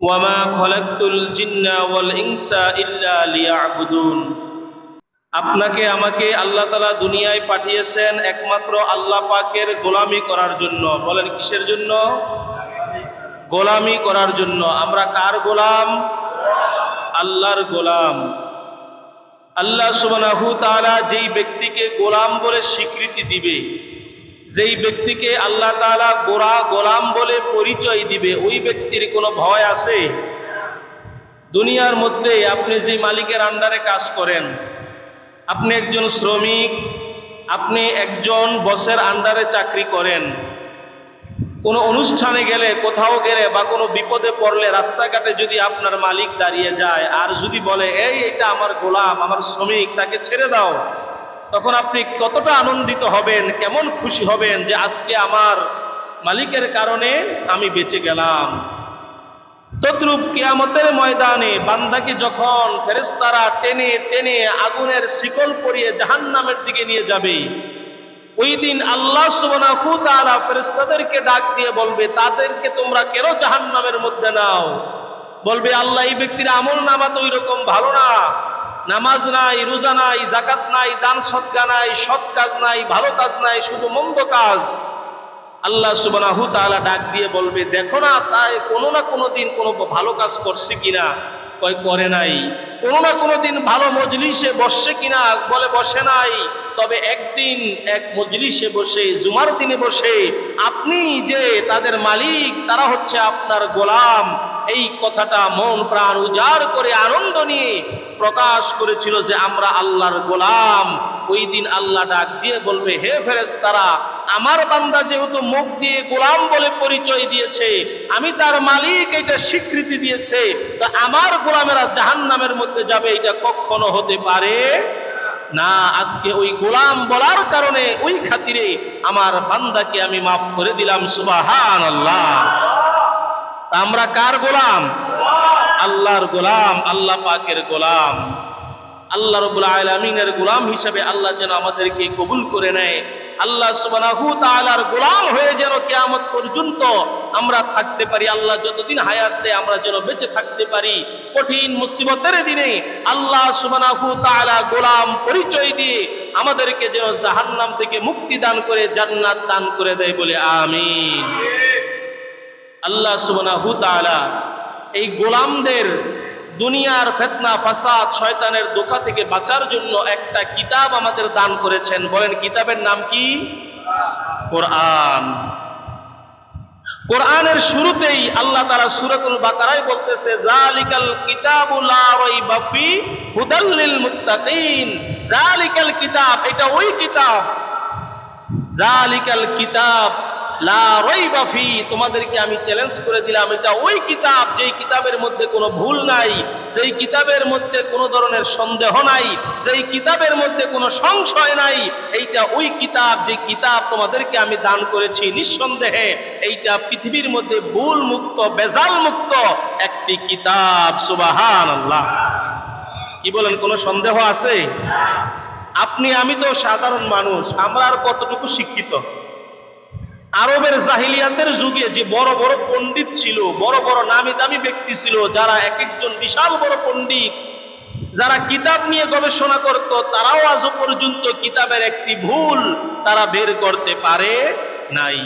ওয়ামা জিন্না আপনাকে, আমাকে আল্লাহ তালা দুনিয়ায় পাঠিয়েছেন একমাত্র আল্লাহ পাকের গোলামি করার জন্য। বলেন, কিসের জন্য? গোলামি করার জন্য। আমরা কার গোলাম? আল্লাহর গোলাম। আল্লাহ সুবানাহু তারা যেই ব্যক্তিকে গোলাম বলে স্বীকৃতি দিবে যেই ব্যক্তিকে আল্লাহ তাআলা গোরা গোলাম বলে পরিচয় দিবে, ওই ব্যক্তির কোনো ভয় আছে? দুনিয়ার মধ্যে আপনি যে মালিকের আন্ডারে কাজ করেন, আপনি একজন শ্রমিক, আপনি একজন বসের আন্ডারে চাকরি করেন, কোনো অনুষ্ঠানে গেলে, কোথাও গেলে বা কোনো বিপদে পড়লে রাস্তাঘাটে যদি আপনার মালিক দাঁড়িয়ে যায়, আর যদি বলে, এই, এটা আমার গোলাম, আমার শ্রমিক, তাকে ছেড়ে দাও। তখন আপনি কতটা আনন্দিত হবেন, কেমন খুশি হবেন যে আজকে আমার মালিকের কারণে আমি বেঁচে গেলাম। তদ্রুপ কিয়ামতের ময়দানে বান্দাকে যখন ফেরেস্তারা টেনে টেনে আগুনের শিকল পরিয়ে জাহান্নামের দিকে নিয়ে যাবে, ওই দিন আল্লাহ সুবহানাহু তাআলা ফেরেশতাদেরকে ডাক দিয়ে বলবে, তাদেরকে তোমরা কেন জাহান্নামের মধ্যে নাও? বলবে, আল্লাহ এই ব্যক্তির আমল নামা তো রকম ভালো না। নামাজ নাই, রোজা নাই জাকাত নাই, দান সৎকা নাই, সৎ কাজ নাই, ভালো কাজ নাই, শুধু মন্দ কাজ। আল্লাহ সুবহানাহু তাআলা ডাক দিয়ে বলবে, দেখো না, তাই কোনো না কোনো দিন কোনো ভালো কাজ করছে কিনা? কয়, করে নাই। কোনো না কোনো দিন ভালো মজলিসে বসছে কিনা? বলে, বসে নাই। তবে একদিন এক মজলিসে বসে, জুমার দিনে বসে, আপনি যে তাদের মালিক, তারা হচ্ছে আপনার গোলাম। এই কথাটা মন প্রাণ উজাড় করে আনন্দ নিয়ে প্রকাশ করেছিল যে আমরা আল্লাহর গোলাম। ওই দিন আল্লাহ ডাক দিয়ে বলবে, হে ফেরেস তারা আমার বান্দা যেহেতু মুখ দিয়ে গোলাম বলে পরিচয় দিয়েছে, আমি তার মালিক, এটা স্বীকৃতি দিয়েছে, তা আমার গোলামেরা জাহান্নামের মধ্যে যাবে, এটা কখনো হতে পারে না। আজকে ওই গোলাম বলার কারণে ওই খাতিরে আমার বান্দাকে আমি মাফ করে দিলাম সুবাহান আল্লাহ আমরা কার গোলাম? আল্লাহর গোলাম, আল্লাহ পাকের গোলাম। আল্লাহ রবুল আলমিনের গোলাম হিসাবে আল্লাহ যেন আমাদেরকে কবুল করে নেয়। আল্লাহ সুবহানাহু তাআলার গোলাম হয়ে যেন কিয়ামত পর্যন্ত আমরা থাকতে পারি। আল্লাহ যতদিন হায়াতে আমরা যেন বেঁচে থাকতে পারি। কঠিন মুসিবতের দিনে আল্লাহ সুবহানাহু তাআলা গোলাম পরিচয় দিয়ে আমাদেরকে যেন জাহান্নাম থেকে মুক্তি দান করে, জান্নাত দান করে দেয় বলে আমিন। আল্লাহ সুবহানাহু তাআলা এই গোলামদের দুনিয়ার ফেতনা, ফাসাদ, শয়তানের দোকা থেকে বাঁচার জন্য একটা কিতাব আমাদের দান করেছেন। বলেন, কিতাবের নাম কি? কোরআন। কোরআনের শুরুতেই আল্লাহ তারা সূরাতুল বাকারায় বলতেছে জালিকাল কিতাবু লা রাইবা ফি হুদাল লিল মুত্তাকিন। জালিকাল কিতাব, এটা ওই কিতাব। জালিকাল কিতাব তোমাদেরকে আমি চ্যালেঞ্জ করে দিলাম। এটা ওই কিতাব, যেই কিতাবের মধ্যে কোনো ভুল নাই, যেই কিতাবের মধ্যে কোনো ধরনের সন্দেহ নাই, যেই কিতাবের মধ্যে কোনো সংশয় নাই, এইটা ওই কিতাব যে কিতাব তোমাদেরকে আমি দান করেছি নিঃসন্দেহে, এইটা পৃথিবীর মধ্যে ভুল মুক্ত, বেজাল মুক্ত একটি কিতাব সুবাহান আল্লাহ কি বলেন, কোনো সন্দেহ আছে? আপনি, আমি তো সাধারণ মানুষ, আমরা আর কতটুকু শিক্ষিত? আরবের জাহিলিয়াতের যুগে যে বড় বড় পণ্ডিত ছিল, বড় বড় নামি দামি ব্যক্তি ছিল, যারা এক একজন বিশাল বড় পণ্ডিত, যারা কিতাব নিয়ে গবেষণা করত, তারাও আজও পর্যন্ত কিতাবের একটি ভুল তারা বের করতে পারে নাই।